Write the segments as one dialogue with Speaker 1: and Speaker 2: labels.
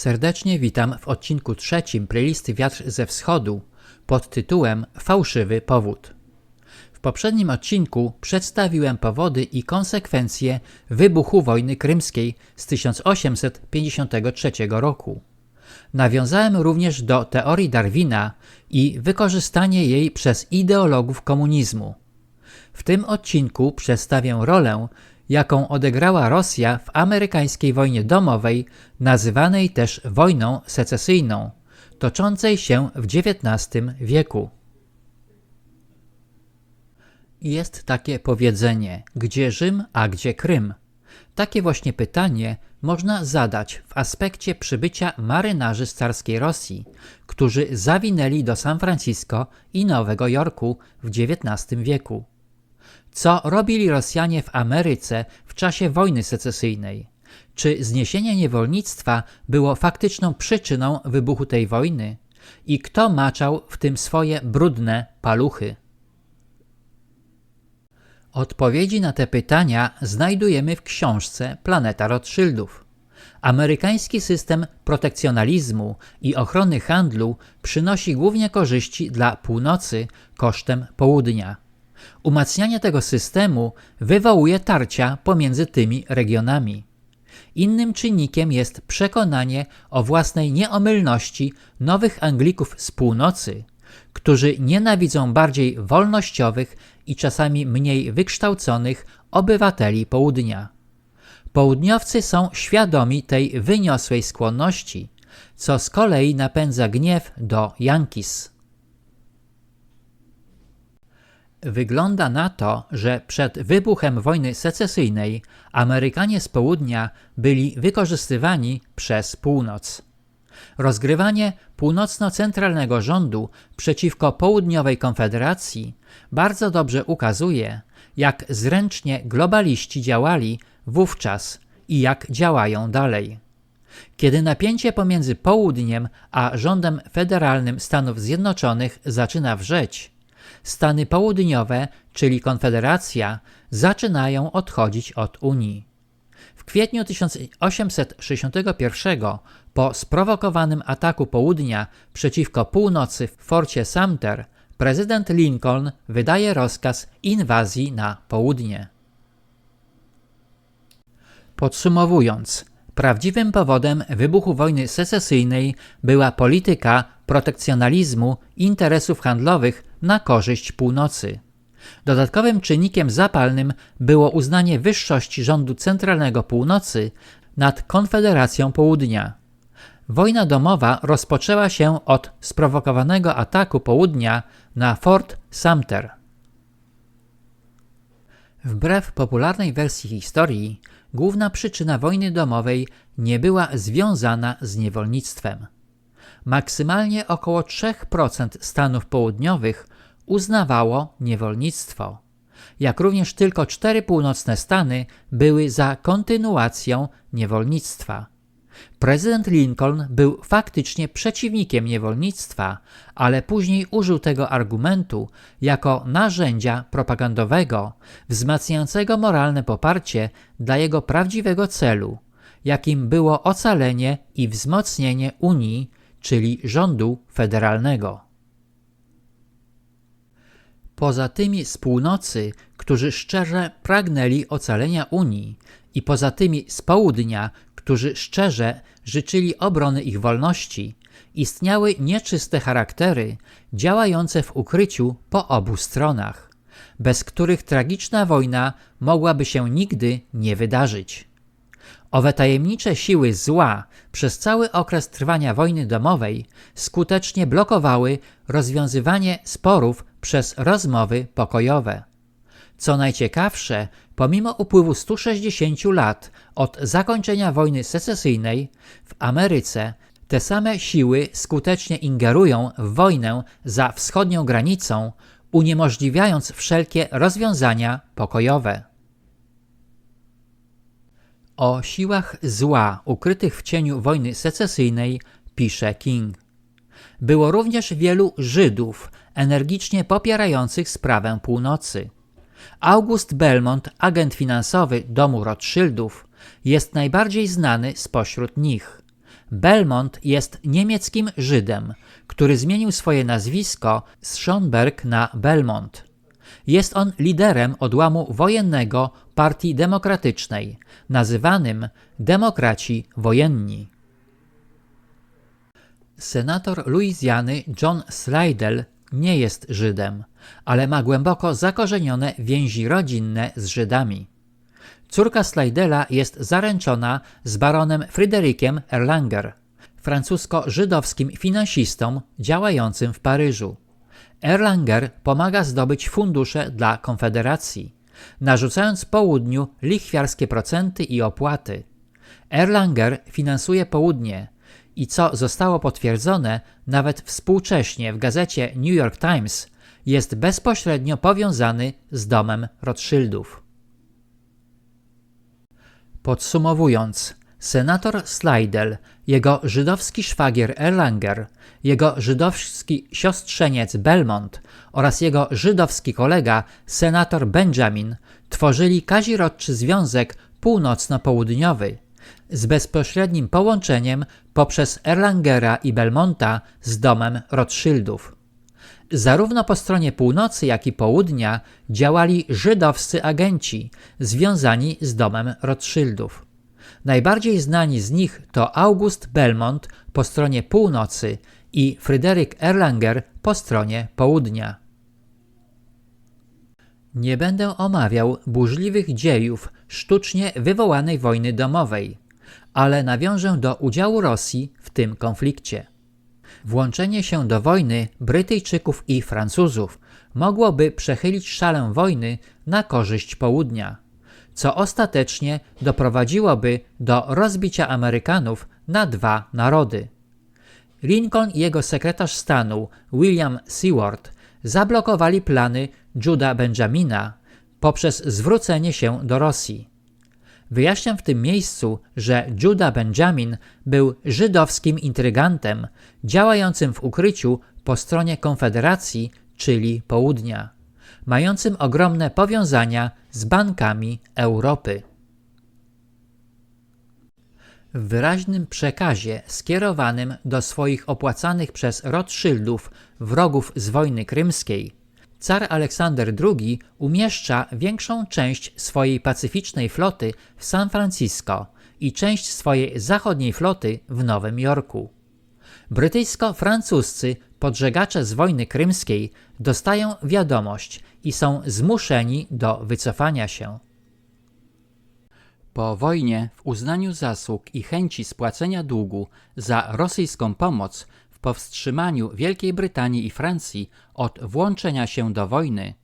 Speaker 1: Serdecznie witam w odcinku trzecim playlisty Wiatr ze Wschodu pod tytułem Fałszywy powód. W poprzednim odcinku przedstawiłem powody i konsekwencje wybuchu wojny krymskiej z 1853 roku. Nawiązałem również do teorii Darwina i wykorzystanie jej przez ideologów komunizmu. W tym odcinku przedstawię rolę, jaką odegrała Rosja w amerykańskiej wojnie domowej, nazywanej też wojną secesyjną, toczącej się w XIX wieku. Jest takie powiedzenie, gdzie Rzym, a gdzie Krym? Takie właśnie pytanie można zadać w aspekcie przybycia marynarzy z carskiej Rosji, którzy zawinęli do San Francisco i Nowego Jorku w XIX wieku. Co robili Rosjanie w Ameryce w czasie wojny secesyjnej? Czy zniesienie niewolnictwa było faktyczną przyczyną wybuchu tej wojny? I kto maczał w tym swoje brudne paluchy? Odpowiedzi na te pytania znajdujemy w książce Planeta Rothschildów. Amerykański system protekcjonalizmu i ochrony handlu przynosi głównie korzyści dla północy kosztem południa. Umacnianie tego systemu wywołuje tarcia pomiędzy tymi regionami. Innym czynnikiem jest przekonanie o własnej nieomylności nowych Anglików z północy, którzy nienawidzą bardziej wolnościowych i czasami mniej wykształconych obywateli południa. Południowcy są świadomi tej wyniosłej skłonności, co z kolei napędza gniew do Yankees. Wygląda na to, że przed wybuchem wojny secesyjnej Amerykanie z południa byli wykorzystywani przez północ. Rozgrywanie północno-centralnego rządu przeciwko południowej konfederacji bardzo dobrze ukazuje, jak zręcznie globaliści działali wówczas i jak działają dalej. Kiedy napięcie pomiędzy południem a rządem federalnym Stanów Zjednoczonych zaczyna wrzeć, Stany południowe, czyli Konfederacja, zaczynają odchodzić od Unii. W kwietniu 1861 po sprowokowanym ataku południa przeciwko północy w forcie Sumter prezydent Lincoln wydaje rozkaz inwazji na południe. Podsumowując, prawdziwym powodem wybuchu wojny secesyjnej była polityka protekcjonalizmu interesów handlowych na korzyść północy. Dodatkowym czynnikiem zapalnym było uznanie wyższości rządu centralnego północy nad Konfederacją Południa. Wojna domowa rozpoczęła się od sprowokowanego ataku południa na Fort Sumter. Wbrew popularnej wersji historii, główna przyczyna wojny domowej nie była związana z niewolnictwem. Maksymalnie około 3% stanów południowych uznawało niewolnictwo, jak również tylko cztery północne stany były za kontynuacją niewolnictwa. Prezydent Lincoln był faktycznie przeciwnikiem niewolnictwa, ale później użył tego argumentu jako narzędzia propagandowego, wzmacniającego moralne poparcie dla jego prawdziwego celu, jakim było ocalenie i wzmocnienie Unii, czyli rządu federalnego. Poza tymi z północy, którzy szczerze pragnęli ocalenia Unii, i poza tymi z południa, którzy szczerze życzyli obrony ich wolności, istniały nieczyste charaktery działające w ukryciu po obu stronach, bez których tragiczna wojna mogłaby się nigdy nie wydarzyć. Owe tajemnicze siły zła przez cały okres trwania wojny domowej skutecznie blokowały rozwiązywanie sporów przez rozmowy pokojowe. Co najciekawsze, pomimo upływu 160 lat od zakończenia wojny secesyjnej w Ameryce, te same siły skutecznie ingerują w wojnę za wschodnią granicą, uniemożliwiając wszelkie rozwiązania pokojowe. O siłach zła ukrytych w cieniu wojny secesyjnej pisze King. Było również wielu Żydów energicznie popierających sprawę północy. August Belmont, agent finansowy domu Rothschildów, jest najbardziej znany spośród nich. Belmont jest niemieckim Żydem, który zmienił swoje nazwisko z Schonberg na Belmont. Jest on liderem odłamu wojennego Partii Demokratycznej, nazywanym Demokraci Wojenni. Senator Luizjany John Slidell nie jest Żydem, ale ma głęboko zakorzenione więzi rodzinne z Żydami. Córka Slidella jest zaręczona z baronem Fryderykiem Erlanger, francusko-żydowskim finansistą działającym w Paryżu. Erlanger pomaga zdobyć fundusze dla Konfederacji, narzucając południu lichwiarskie procenty i opłaty. Erlanger finansuje południe i co zostało potwierdzone nawet współcześnie w gazecie New York Times, jest bezpośrednio powiązany z domem Rothschildów. Podsumowując, senator Slidell, jego żydowski szwagier Erlanger, jego żydowski siostrzeniec Belmont oraz jego żydowski kolega senator Benjamin tworzyli kazirodczy związek północno-południowy z bezpośrednim połączeniem poprzez Erlangera i Belmonta z domem Rothschildów. Zarówno po stronie północy, jak i południa działali żydowscy agenci związani z domem Rothschildów. Najbardziej znani z nich to August Belmont po stronie północy i Fryderyk Erlanger po stronie południa. Nie będę omawiał burzliwych dziejów sztucznie wywołanej wojny domowej, ale nawiążę do udziału Rosji w tym konflikcie. Włączenie się do wojny Brytyjczyków i Francuzów mogłoby przechylić szalę wojny na korzyść południa, co ostatecznie doprowadziłoby do rozbicia Amerykanów na dwa narody. Lincoln i jego sekretarz stanu William Seward zablokowali plany Juda Benjamina poprzez zwrócenie się do Rosji. Wyjaśniam w tym miejscu, że Judah Benjamin był żydowskim intrygantem działającym w ukryciu po stronie Konfederacji, czyli Południa, mającym ogromne powiązania z bankami Europy. W wyraźnym przekazie skierowanym do swoich opłacanych przez Rothschildów wrogów z wojny krymskiej, car Aleksander II umieszcza większą część swojej pacyficznej floty w San Francisco i część swojej zachodniej floty w Nowym Jorku. Brytyjsko-francuscy podżegacze z wojny krymskiej dostają wiadomość i są zmuszeni do wycofania się. Po wojnie, w uznaniu zasług i chęci spłacenia długu za rosyjską pomoc, w powstrzymaniu Wielkiej Brytanii i Francji od włączenia się do wojny,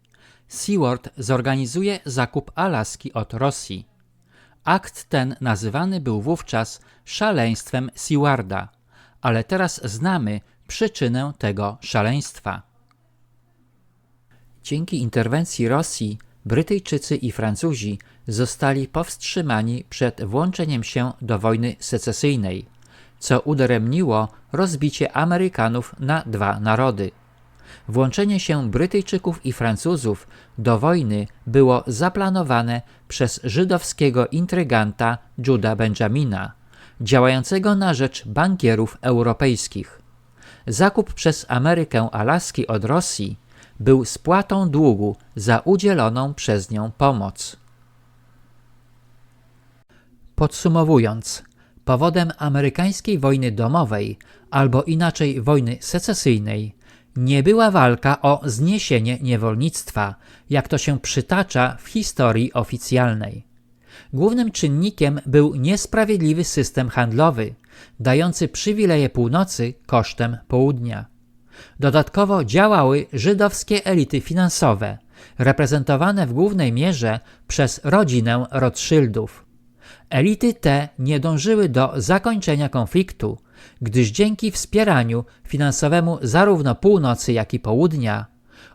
Speaker 1: Seward zorganizuje zakup Alaski od Rosji. Akt ten nazywany był wówczas szaleństwem Sewarda, ale teraz znamy przyczynę tego szaleństwa. Dzięki interwencji Rosji Brytyjczycy i Francuzi zostali powstrzymani przed włączeniem się do wojny secesyjnej, co udaremniło rozbicie Amerykanów na dwa narody. Włączenie się Brytyjczyków i Francuzów do wojny było zaplanowane przez żydowskiego intryganta Juda Benjamina, działającego na rzecz bankierów europejskich. Zakup przez Amerykę Alaski od Rosji był spłatą długu za udzieloną przez nią pomoc. Podsumowując, powodem amerykańskiej wojny domowej, albo inaczej wojny secesyjnej, nie była walka o zniesienie niewolnictwa, jak to się przytacza w historii oficjalnej. Głównym czynnikiem był niesprawiedliwy system handlowy, dający przywileje północy kosztem południa. Dodatkowo działały żydowskie elity finansowe, reprezentowane w głównej mierze przez rodzinę Rothschildów. Elity te nie dążyły do zakończenia konfliktu, gdyż dzięki wspieraniu finansowemu zarówno północy, jak i południa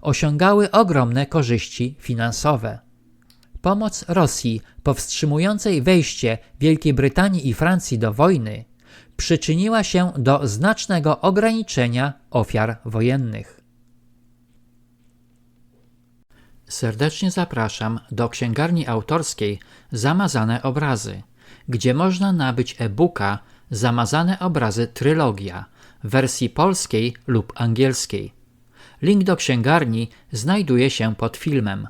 Speaker 1: osiągały ogromne korzyści finansowe. Pomoc Rosji powstrzymującej wejście Wielkiej Brytanii i Francji do wojny przyczyniła się do znacznego ograniczenia ofiar wojennych. Serdecznie zapraszam do księgarni autorskiej Zamazane Obrazy, gdzie można nabyć e-booka Zamazane obrazy Trylogia w wersji polskiej lub angielskiej. Link do księgarni znajduje się pod filmem.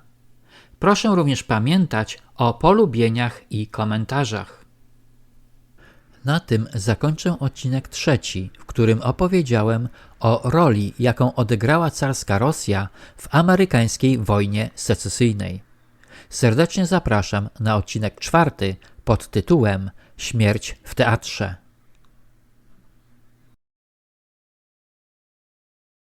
Speaker 1: Proszę również pamiętać o polubieniach i komentarzach. Na tym zakończę odcinek trzeci, w którym opowiedziałem o roli, jaką odegrała carska Rosja w amerykańskiej wojnie secesyjnej. Serdecznie zapraszam na odcinek czwarty pod tytułem Śmierć w teatrze.